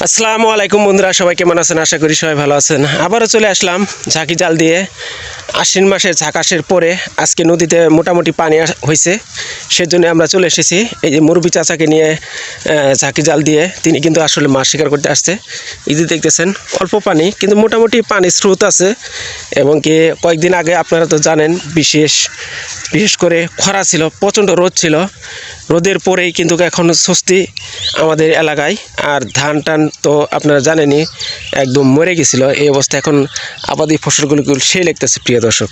আসসালামু আলাইকুম বন্ধুরা, সবাই কেমন আছেন? আশা করি সবাই ভালো আছেন। আবারও চলে আসলাম ঝাঁকি জাল দিয়ে। আশ্বিন মাসের ঝাঁকাশের পরে আজকে নদীতে মোটামুটি পানি হয়েছে সেজন্য আমরা চলে এসেছি। এই যে মুরব্বী চাচাকে নিয়ে ঝাঁকি জাল দিয়ে তিনি কিন্তু আসলে মাছ শিকার করতে আসছে। এই যে দেখতেছেন, অল্প পানি, কিন্তু মোটামুটি পানির স্রোত আছে। এবং কি কয়েকদিন আগে আপনারা তো জানেন, বিশেষ বিশেষ করে খরা ছিল, প্রচণ্ড রোদ ছিল। রোদের পরেই কিন্তু এখন স্বস্তি আমাদের এলাকায়। আর ধান টান তো আপনারা জানেনি একদম মরে গেছিল। এই অবস্থা এখন আবাদি ফসলগুলো সেই লাগতেছে, প্রিয় দর্শক।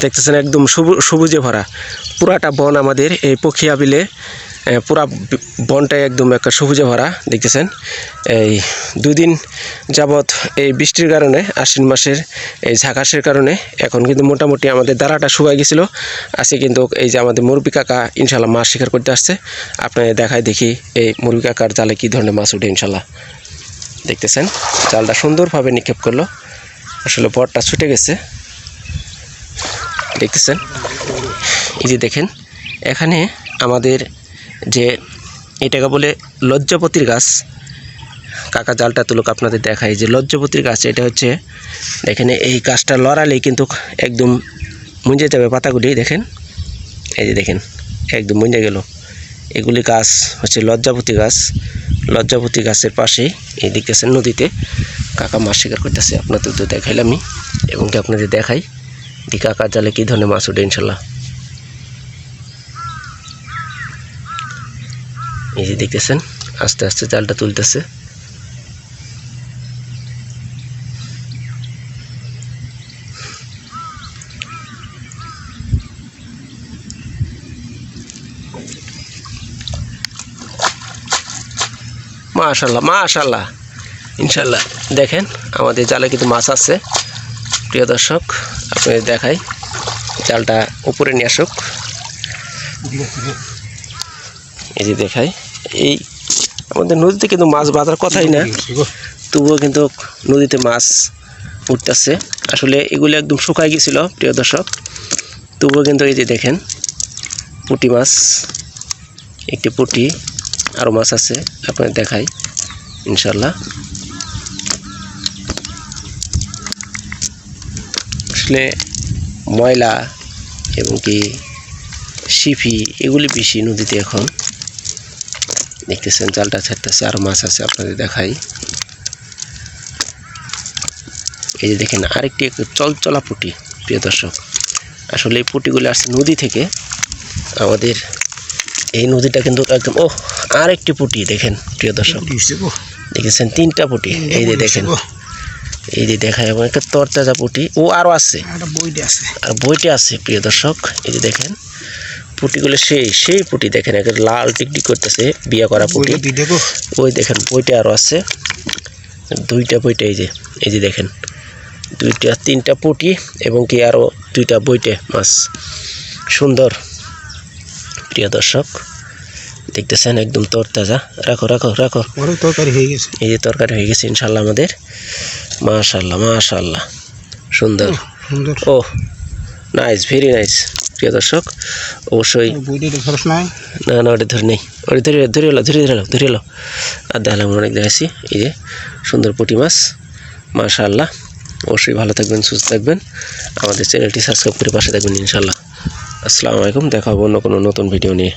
দেখতেছেন একদম সবুজে ভরা। পুরাটা বন আমাদের এই পক্ষিয়া বিলে পুরা বনটাই একদম একটা সবুজে ভরা, দেখতেছেন? এই দুদিন যাবৎ এই বৃষ্টির কারণে, আশ্বিন মাসের এই ঝাঁকাশের কারণে এখন কিন্তু মোটামুটি আমাদের দাঁড়াটা শুকাই গেছিল। আজকে কিন্তু এই যে আমাদের মুরব্বী কাকা ইনশাল্লাহ মাছ শিকার করতে আসছে। আপনাদের দেখায় দেখি এই মুরব্বী কাকার জালে কী ধরনের মাছ উঠে ইনশাল্লাহ দেখতেছেন? জালটা সুন্দরভাবে নিক্ষেপ করল। আসলে বরটা ছুটে গেছে। দেখতেছেন? এই যে দেখেন, এখানে আমাদের যে এটাকে বলে লজ্জাপতির গাছ। কাকা জালটা তুলুক আপনাদের দেখায় যে লজ্জাপতির গাছ, এটা হচ্ছে, দেখেন, এই গাছটা লড়ালেই কিন্তু একদম মুঞ্জে যাবে পাতাগুলি, দেখেন। এই যে দেখেন, একদম মুঞ্জে গেল। এগুলি গাছ হচ্ছে লজ্জাপতি গাছ। লজ্জাপতি গাছের পাশেই এই দেখতেছেন নদীতে। কাকা মাছ শিকার করতেছে, আপনাদের তো দেখাইলামই এবং কি আপনাদের দেখাই। দি কাকার জালে কী ধরনের মাছ ওঠে ইনশাল্লাহ। যে দেখতেছেন, আস্তে আস্তে জালটা তুলতেছে। মাশাল্লাহ মাশাল্লাহ। ইনশাল্লাহ, দেখেন আমাদের জালে কিন্তু মাছ আছে। প্রিয় দর্শক, আপনাদের দেখাই, জালটা উপরে নিয়ে আসুক। এই যে দেখাই। এই আমাদের নদীতে কিন্তু মাছ বাঁধার কথাই না। তবুও কিন্তু নদীতে মাছ উঠতেছে। আসলে এগুলো একদম শুকাই গেছিল প্রিয় দর্শক। তবুও কিন্তু এই যে দেখেন পুঁটি মাছ একটি পুঁটি আরও মাছ আছে আপনাদের দেখাই ইনশাল্লাহ আসলে ময়লা এবং কি শিফি এগুলি বেশি নদীতে এখন। দেখতেছেন জালটা ছাড়তেছে আরও মাছ আছে আপনাদের দেখাই। এই যে দেখেন আরেকটি একটু চলচলা পুটি প্রিয় দর্শক। আসলে এই পুঁটিগুলো আসছে নদী থেকে। আমাদের এই নদীটা কিন্তু একদম ও আরেকটি পুটি দেখেন প্রিয় দর্শক। দেখেছেন তিনটা পুটি। এই যে দেখেন এই যে দেখা এবং একটা তরতাজা পুটি ও আরও আছে। আর বইটা আছে প্রিয় দর্শক এই যে দেখেন পুঁটিগুলো সেই সেই পুঁটি দেখেন একটা লাল টিকটিক করতেছে বিয়ে করা পুঁটি। ওই দেখেন বইটা আরও আছে। দুইটা বইটা এই যে এই যে দেখেন। দুইটা তিনটা পুটি এবং কি আরও দুইটা বইটে মাছ। সুন্দর। প্রিয় দর্শক দেখতেছেন একদম তরতাজা। রাখো রাখো রাখো। তরকারি হয়ে গেছে। এই যে তরকারি হয়ে গেছে ইনশাল্লাহ আমাদের। মাশাল্লাহ মাশাল্লাহ। সুন্দর। সুন্দর। ও নাইস ভেরি নাইস প্রিয় দর্শক অবশ্যই না না ওটা ধরে নেই। ওটা ধরে ধরে এলো ধরে এলো ধরে এলো। আর দেখালাম অনেক দেখাচ্ছি এই যে সুন্দর পুঁটি মাছ মাশাল্লাহ অবশ্যই ভালো থাকবেন সুস্থ থাকবেন। আমাদের চ্যানেলটি সাবস্ক্রাইব করে পাশে থাকবেন ইনশাল্লাহ আসসালামু আলাইকুম দেখাবো হবে অন্য কোনো নতুন ভিডিও নিয়ে।